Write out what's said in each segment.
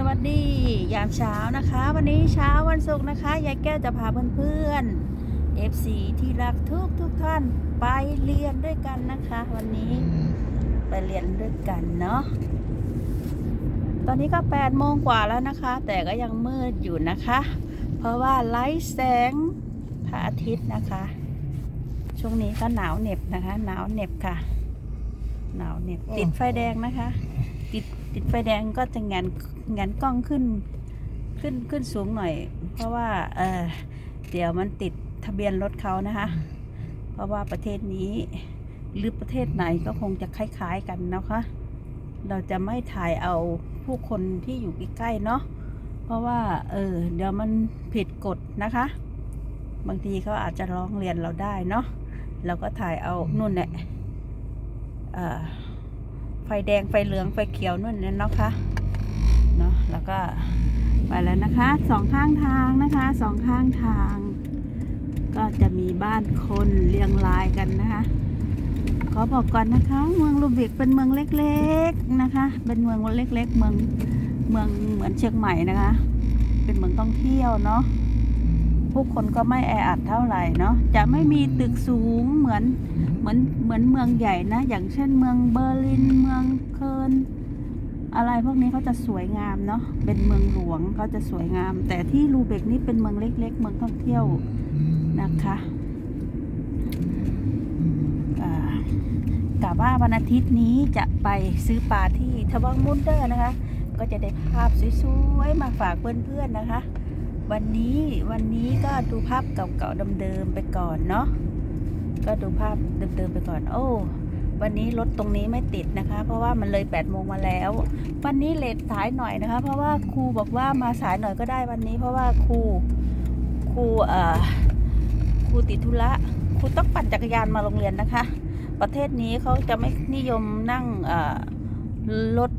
สวัสดียามเช้านะคะ วันนี้เช้าวันศุกร์นะคะยายแก้วจะพาเพื่อนๆ FC ที่รักทุกทุกท่านไปเรียนด้วยกันนะคะ วันนี้ไปเรียนด้วยกันเนาะตอนนี้ก็8โมงกว่าแล้วนะคะ แต่ก็ยังมืดอยู่นะคะ เพราะว่าไลท์แสงพระอาทิตย์นะคะ ช่วงนี้ก็หนาวเหน็บนะคะ หนาวเหน็บค่ะ หนาวเหน็บติดไฟแดงนะคะ ติดติดไฟแดงก็จะแงน งันกล้องขึ้นขึ้นขึ้นสูงหน่อย เพราะว่าเออเดี๋ยวมันติดทะเบียนรถเขานะคะ เพราะว่าประเทศนี้หรือประเทศไหนก็คงจะคล้าย ๆกันนะคะ เราจะไม่ถ่ายเอาผู้คนที่อยู่ใกล้ๆเนาะเพราะว่าเออเดี๋ยวมันผิดกฎนะคะ บางทีเขาอาจจะร้องเรียนเราได้เนาะเราก็ถ่ายเอานู่นแหละเออไฟแดงไฟเหลืองไฟเขียวนู่นเนี่ยเนาะคะ เนาะแล้วก็ไปแล้วนะคะสองข้างทางนะคะสองข้างทาง ก็จะมีบ้านคนเรียงรายกันนะคะขอบอกก่อนนะคะ เมืองลูบิกเป็นเมืองเล็กๆนะคะ เป็นเมืองเล็กๆ เมืองเมืองเหมือนเชียงใหม่นะคะ เป็นเมืองท่องเที่ยวเนาะผู้คนก็ไม่แออัดเท่าไหร่เนาะจะไม่มีตึกสูงเหมือนเหมือนเหมือนเมืองใหญ่นะ อย่างเช่นเมืองเบอร์ลินเมืองเคิร์น อะไรพวกนี้เขาจะสวยงามเนาะเป็นเมืองหลวงเขาจะสวยงาม แต่ที่ลูเบกนี่เป็นเมืองเล็ก ๆ เมืองท่องเที่ยวนะคะกะว่าวันอาทิตย์นี้จะไปซื้อปลาที่ทวังมุนเดอร์นะคะ ก็จะได้ภาพสวยๆมาฝากเพื่อนๆนะคะ วันนี้วันนี้ก็ดูภาพเก่าๆเดิมๆไปก่อนเนาะก็ดูภาพเดิมๆไปก่อนโอ้ วันนี้รถตรงนี้ไม่ติดนะคะ เพราะว่ามันเลย8ปดโมงมาแล้ว วันนี้เลทสายหน่อยนะคะ เพราะว่าครูบอกว่ามาสายหน่อยก็ได้วันนี้ เพราะว่าครูครูเอ่อครูติดธุระครูต้องปั่นจักรยานมาโรงเรียนนะคะ ประเทศนี้เขาจะไม่นิยมนั่งเอ่อรถ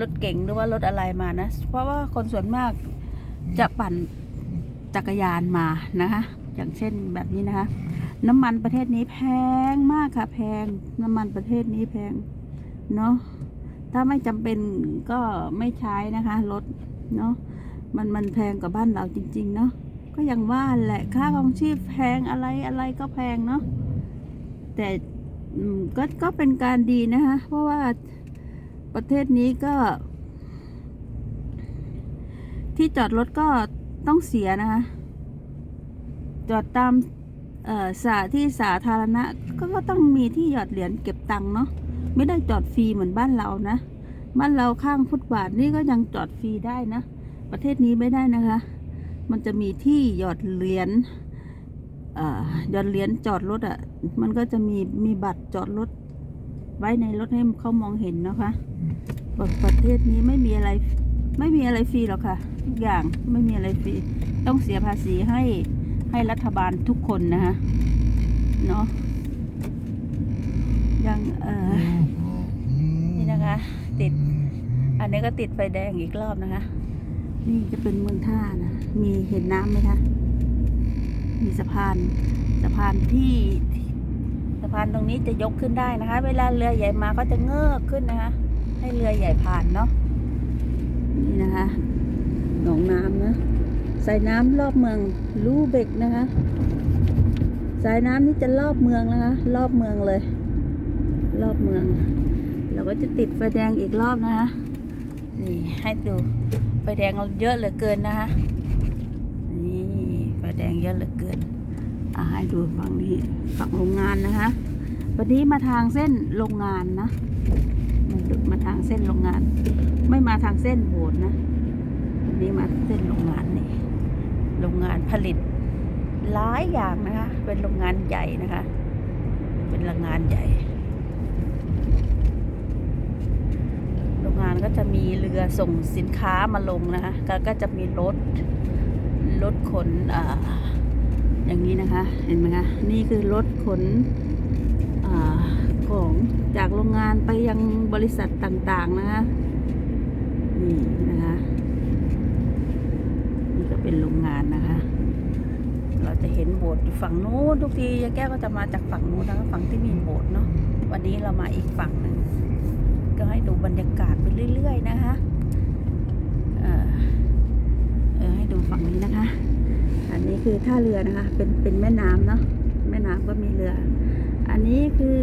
รถเก๋งหรือว่ารถอะไรมานะ เพราะว่าคนส่วนมากจะปั่นจักรยานมานะคะ อย่างเช่นแบบนี้นะคะ น้ำมันประเทศนี้แพงมากค่ะแพงน้ำมันประเทศนี้แพงเนาะถ้าไม่จำเป็นก็ไม่ใช้นะคะรถเนาะมันมันแพงกว่าบ้านเราจริง ๆ เนาะก็อย่างว่าแหละค่าของชีพแพงอะไรอะไรก็แพงเนาะแต่ก็ก็เป็นการดีนะคะเพราะว่าประเทศนี้ก็ ที่จอดรถก็ต้องเสียนะคะจอดตาม เอ่อสาที่สาธารณะก็ก็ต้องมีที่หยอดเหรียญเก็บตังค์เนาะไม่ได้จอดฟรีเหมือนบ้านเรานะบ้านเราข้างฟุตบาทนี่ก็ยังจอดฟรีได้นะ ประเทศนี้ไม่ได้นะคะ มันจะมีที่หยอดเหรียญเอ่อหยอดเหรียญจอดรถอะ่ะ มันก็จะมีมีบัตรจอดรถไว้ในรถให้เขามองเห็นนะคะประประเทศนี้ไม่มีอะไรไม่มีอะไรฟรีหรอกค่ะทุกอย่างไม่มีอะไรฟรีต้องเสียภาษีให้ ให้รัฐบาลทุกคนนะฮะเนาะยังเออนี่นะคะ ติด อันนี้ก็ติดไฟแดงอีกรอบนะคะ นี่จะเป็นเมืองท่านะ มีเห็นน้ำไหมคะมีสะพานสะพานที่สะพานตรงนี้จะยกขึ้นได้นะคะ เวลาเรือใหญ่มาก็จะเงือกขึ้นนะคะ ให้เรือใหญ่ผ่านเนาะนี่นะคะหนองน้ำนะ สายน้ำรอบเมืองลูเบกนะคะ สายน้ำนี่จะรอบเมืองนะคะ รอบเมืองเลย รอบเมือง เราก็จะติดไฟแดงอีกรอบนะคะนี่ให้ดูไฟแดงเราเยอะเหลือเกินนะคะนี่ไฟแดงเยอะเหลือเกินอ่าให้ดูฝั่งนี้ฝั่งโรงงานนะคะ วันนี้มาทางเส้นโรงงานนะมาดูมาทางเส้นโรงงาน ไม่มาทางเส้นโบสถ์นะวันนี้มาเส้นโรงงานนี่ โรงงานผลิตหลายอย่างนะคะ เป็นโรงงานใหญ่นะคะ เป็นโรงงานใหญ่ โรงงานก็จะมีเรือส่งสินค้ามาลงนะคะ ก็ก็จะมีรถ รถขนออย่างนี้นะคะ เห็นไหมคะ นี่คือรถขนอของจากโรงงานไปยังบริษัทต่างๆนะคะ นี่นะคะ เป็นโรงงานนะคะ เราจะเห็นโบสถ์อยู่ฝั่งโน้นทุกทียายแก้วก็จะมาจากฝั่งโน้นนะคะฝั่งที่มีโบสถ์เนาะวันนี้เรามาอีกฝั่งนึงก็ให้ดูบรรยากาศไปเรื่อย ๆ นะคะเออเออให้ดูฝั่งนี้นะคะ อันนี้คือท่าเรือนะคะ เป็นเป็นแม่น้ำเนาะแม่น้ำก็มีเรือ อันนี้คือ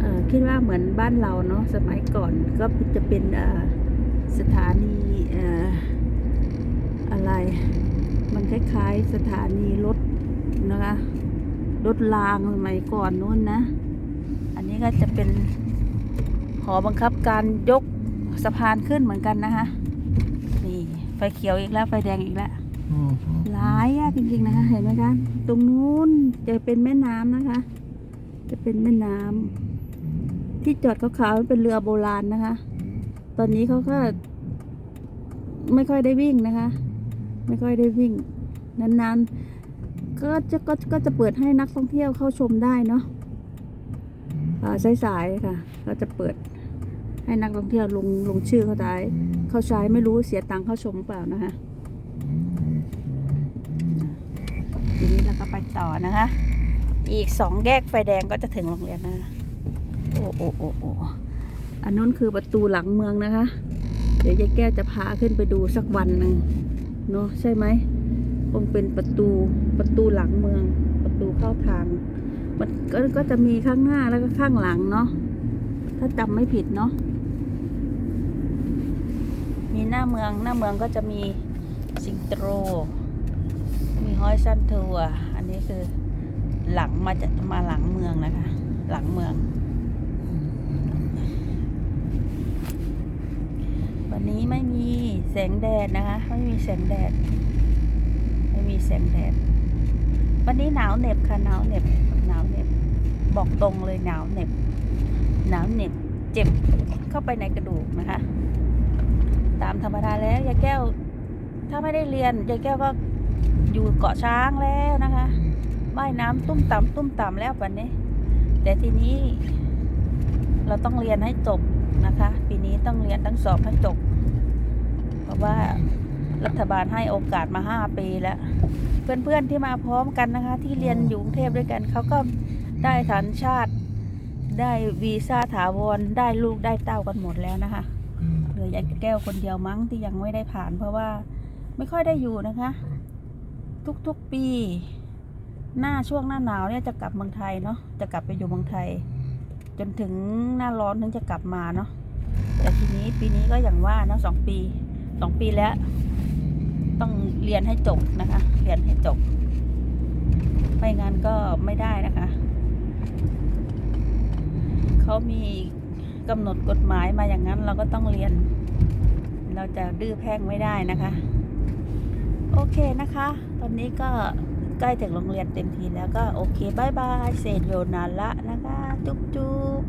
เออคิดว่าเหมือนบ้านเราเนาะสมัยก่อนก็จะเป็นสถานีเออ อะไร มันคล้ายๆสถานีรถนะคะ รถรางสมัยก่อนนู้นนะ อันนี้ก็จะเป็นหอบังคับการยกสะพานขึ้นเหมือนกันนะคะ นี่ ไฟเขียวอีกแล้ว ไฟแดงอีกแล้วอืมหลายอะจริงๆนะคะ เห็นไหมคะ ตรงนู้นจะเป็นแม่น้ำนะคะ จะเป็นแม่น้ำที่จอดขาวๆเป็นเรือโบราณนะคะ ตอนนี้เขาก็ไม่ค่อยได้วิ่งนะคะ ไม่ค่อยได้วิ่ง นานๆ ก็จะก็ก็จะเปิดให้นักท่องเที่ยวเข้าชมได้เนาะสายๆค่ะ ก็จะเปิดให้นักท่องเที่ยวลงลงชื่อเขาได้เข้าใช้ไม่รู้เสียตังค์เข้าชมเปล่านะคะทีนี้เราก็ไปต่อนะคะ อีกสองแยกไฟแดงก็จะถึงโรงเรียนนะโอ้โอ้โอ้โอ้อันนู้นคือประตูหลังเมืองนะคะ เดี๋ยวยายแก้วจะพาขึ้นไปดูสักวันหนึ่ง เนาะใช่ไหมคงเป็นประตูประตูหลังเมือง ประตูเข้าทาง มันก็ก็จะมีข้างหน้าแล้วก็ข้างหลังเนาะถ้าจำไม่ผิดเนาะมีหน้าเมืองหน้าเมืองก็จะมีสิงโตมีห้อยสั้นทัวอันนี้คือหลังมาจะมาหลังเมืองนะคะ หลังเมือง วั นี้ไม่มีแสงแดดนะคะ ไม่มีแสงแดด ไม่มีแสงแดด วันนี้หนาวเหน็บค่ะหนาวเหน็บหนาวเหน็บบอกตรงเลยหนาวเหน็บหนาวเหน็บเจ็บเข้าไปในกระดูกนะคะ ตามธรรมดาแล้วยายแก้ว ถ้าไม่ได้เรียนยายแก้วก็อยู่เกาะช้างแล้วนะคะว่ายน้ำตุ้มต่ำตุ้มต่ำแล้ววันนี้ แต่ทีนี้ เราต้องเรียนให้จบนะคะ ปีนี้ต้องเรียนต้องสอบให้จบ เพราะว่ารัฐบาลให้โอกาสมาห้าปีแล้ว เพื่อนๆที่มาพร้อมกันนะคะ ที่เรียนอยู่กรุงเทพด้วยกัน เขาก็ได้ฐานชาติ ได้วีซ่าถาวร ได้ลูกได้เต้ากันหมดแล้วนะคะ เหลือยายแก้วคนเดียวมั้งที่ยังไม่ได้ผ่าน เพราะว่าไม่ค่อยได้อยู่นะคะ ทุกๆปี หน้าช่วงหน้าหนาวเนี่ยจะกลับเมืองไทยเนาะ จะกลับไปอยู่เมืองไทย จนถึงหน้าร้อนถึงจะกลับมาเนาะ แต่ทีนี้ปีนี้ก็อย่างว่าเนาะสองปี สองปีแล้ว ต้องเรียนให้จบนะคะ เรียนให้จบ ไม่งั้นก็ไม่ได้นะคะ เขามีกำหนดกฎหมายมาอย่างนั้นเราก็ต้องเรียน เราจะดื้อแพ่งไม่ได้นะคะ โอเคนะคะ ตอนนี้ก็ใกล้ถึงโรงเรียนเต็มทีแล้วก็โอเคบายบายเซโยนาละนะคะ จุ๊บจุ๊บ